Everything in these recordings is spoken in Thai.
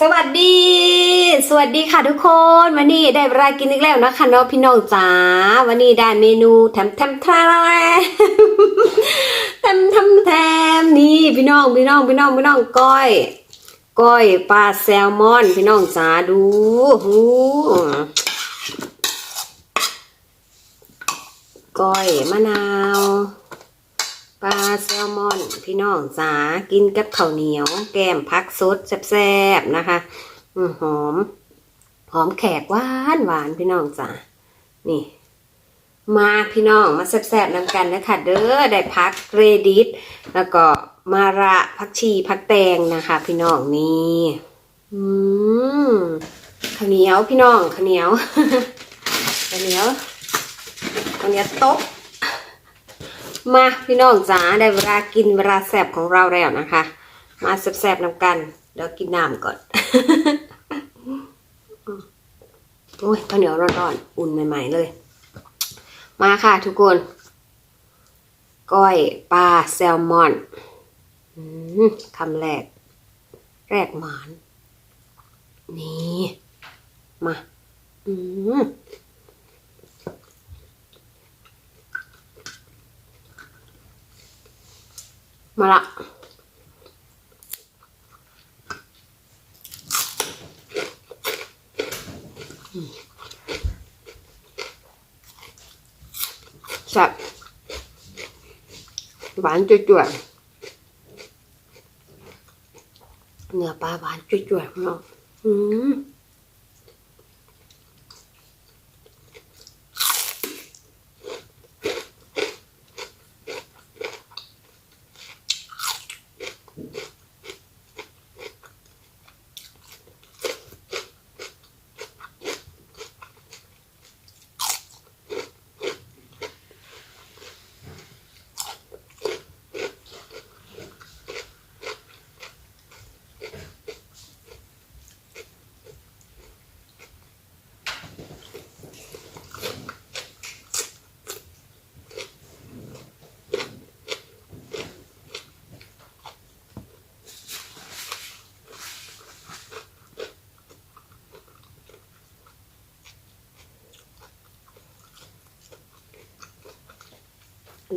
สวัสดี สวัสดีค่ะทุกคน วันนี้ได้เวลากินอีกแล้วนะคะเนาะพี่น้องจ๋าวันนี้ได้เมนูแถมแถมแถมแถมแถมแถมนี่พี่น้องพี่น้องพี่น้องพี่น้องก้อยก้อยปลาแซลมอน พี่น้องจ๋าดูหูก้อยมะนาว ปลาแซลมอนพี่น้องจ๋ากินกับข้าวเหนียว แกมพักสดแซ่บๆนะคะอืหอม หอมแขกหวานหวานพี่น้องจ๋านี่ มาพี่น้องมาแซ่บๆนำกันนะคะเด้อได้พักเกรดิตแล้วก็มาระพักชีพักแตงนะคะ พี่น้องนี่อืมข้าวเหนียวพี่น้องข้าวเหนียวข้าวเหนียวข้าวเหนียวต๊ มาพี่น้องจ๋าได้เวลากินเวลาแสบของเราแล้วนะคะ มาแสบๆนำกันเดี๋ยวกินน้ำก่อนโอ้ยข้าวเหนียวร้อนๆอุ่นใหม่ ๆ เลย มาค่ะทุกคนก้อยปลาแซลมอนคำแรก แรกหมาน นี่ มา อืม มาละอืมแซ่บหวานจุ่ยๆเนื้อปลาหวานจุ่ยๆเนาะอืม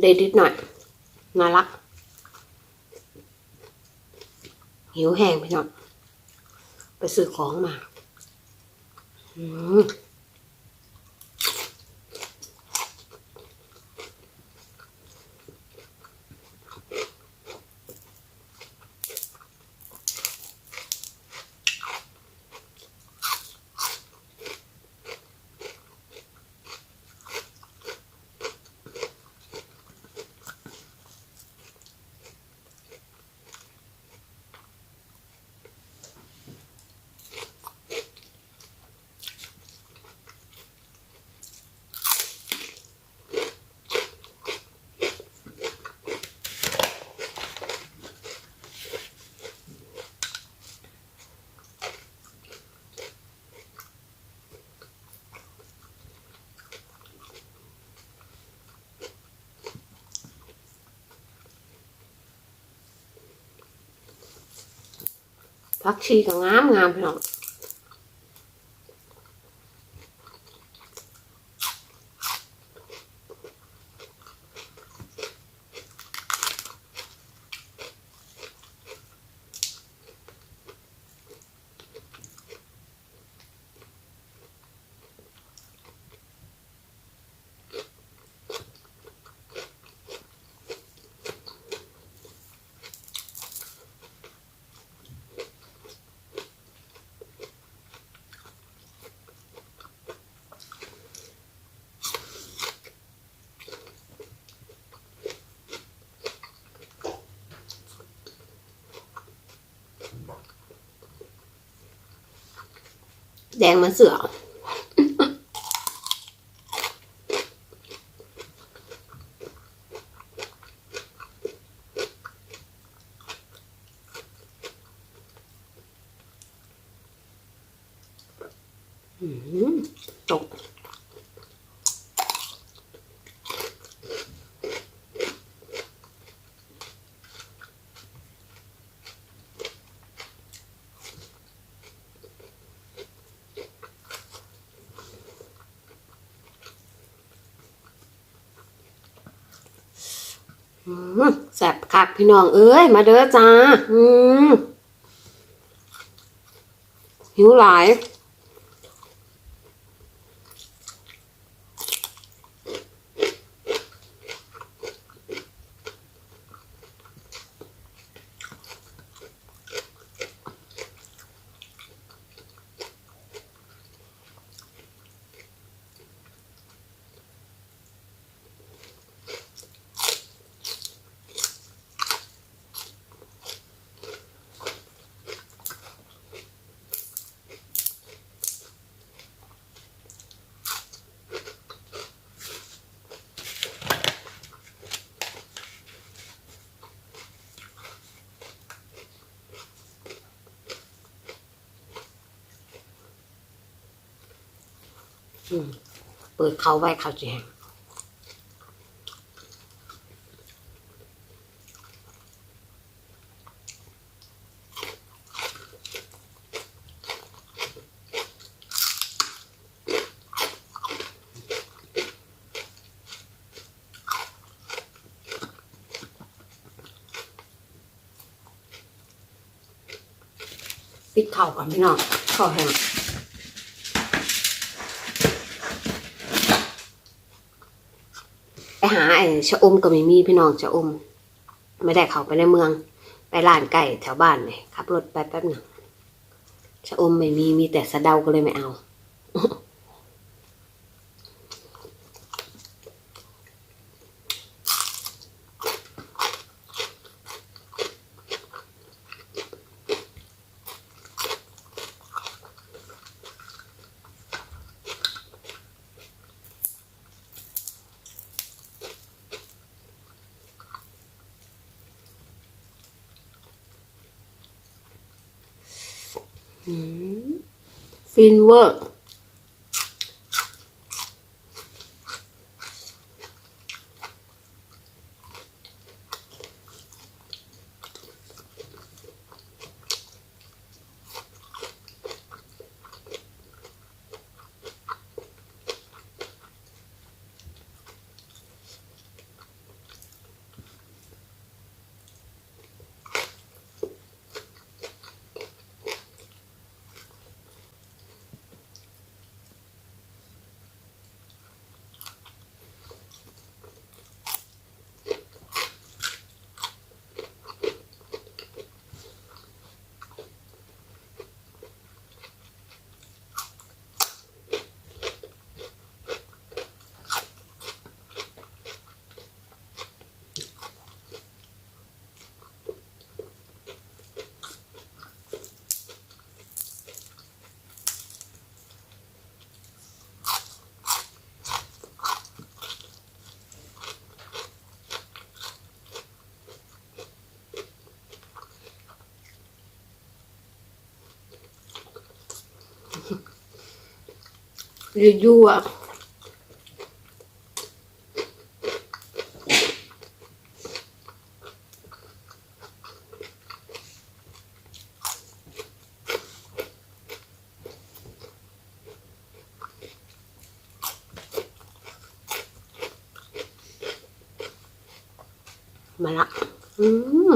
เดดิดหน่อยน่ารักหิวแห้งไปหน่อยไปซื้อของมา อืม ผักชีก็งามงามพี่น้อง แดงเหมันเสืออืมตก อืม แสบคักพี่น้องเอ้ย มาเด้อจ้า อืมหิวหลาย เปิดเขาไว้เขาจะแห้งปิดเข่าก่อนพี่น้องเข่าแห้ง ไอ้ชะอมก็ไม่มีพี่น้องชะอม ไม่ได้เข้าไปในเมือง ไปร้านไก่แถวบ้านเลยขับรถไปแป๊บหนึ่งชะอมไม่มีมีแต่สะเดาก็เลยไม่เอา ฟินเวอร์ ยั่วมาละ อืม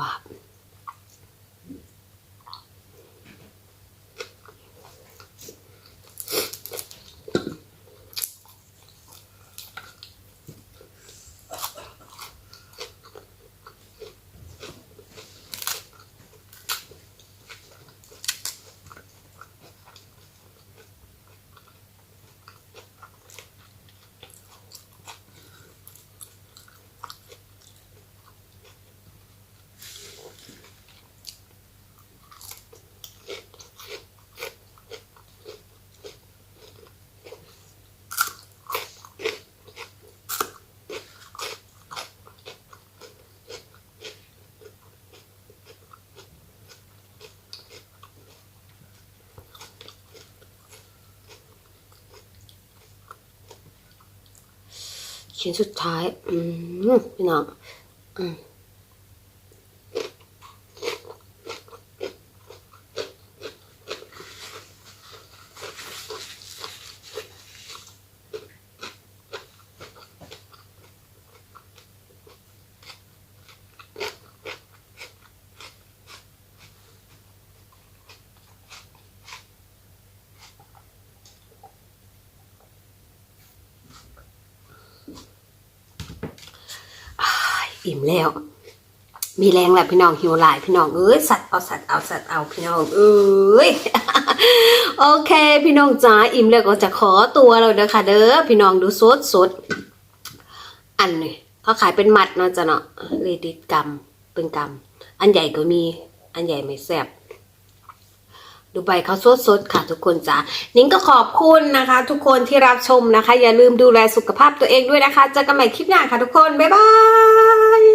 ว้ ชิ้นสุดท้าย อืมพี่น้องอืม อิ่มแล้ว มีแรงแล้วพี่น้องหิวหลายพี่น้องเอ้ยสัตว์เอาสัตว์เอาสัตว์เอาพี่น้องเอ้ยโอเค พี่น้องจ๋าอิ่มแล้วก็จะขอตัวเราเด้อค่ะ เด้อพี่น้องดูสดสดอันนี้เขาขายเป็นมัดเนาะจ้ะเนาะเลดิกรรมเป็นกรรมอันใหญ่ก็มีอันใหญ่ไม่แซ่บ ดูใบเขาสดสดๆค่ะทุกคนจ้านิ้งก็ขอบคุณนะคะ ทุกคนที่รับชมนะคะ อย่าลืมดูแลสุขภาพตัวเองด้วยนะคะเจอกันใหม่คลิปหน้าค่ะทุกคน บ๊ายบาย